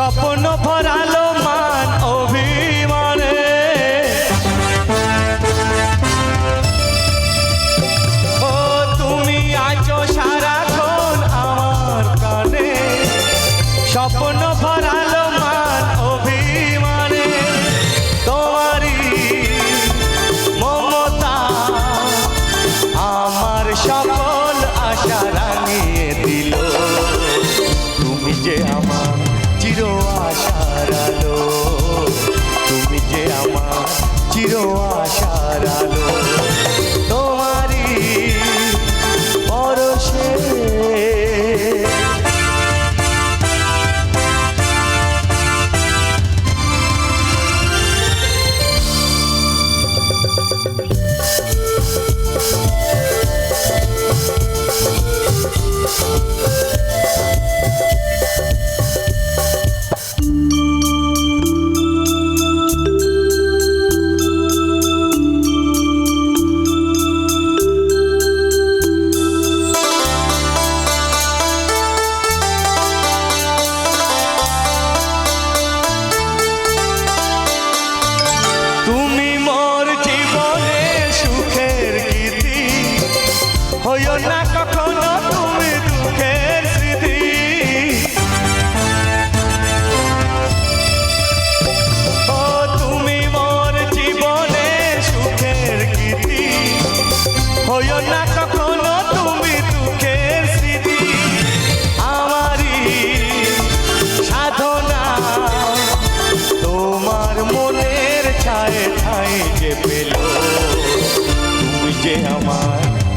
স্বপ্ন ভরালো মান অভিমানে। ও, তুমি আছো সারাক্ষণ আমার কানে স্বপ্ন ভরালো মান অভিমানে। তোমারই মমতা আমার সকল আশা রাঙিয়ে দিল। চির হইও না কখনো।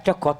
একটা কথা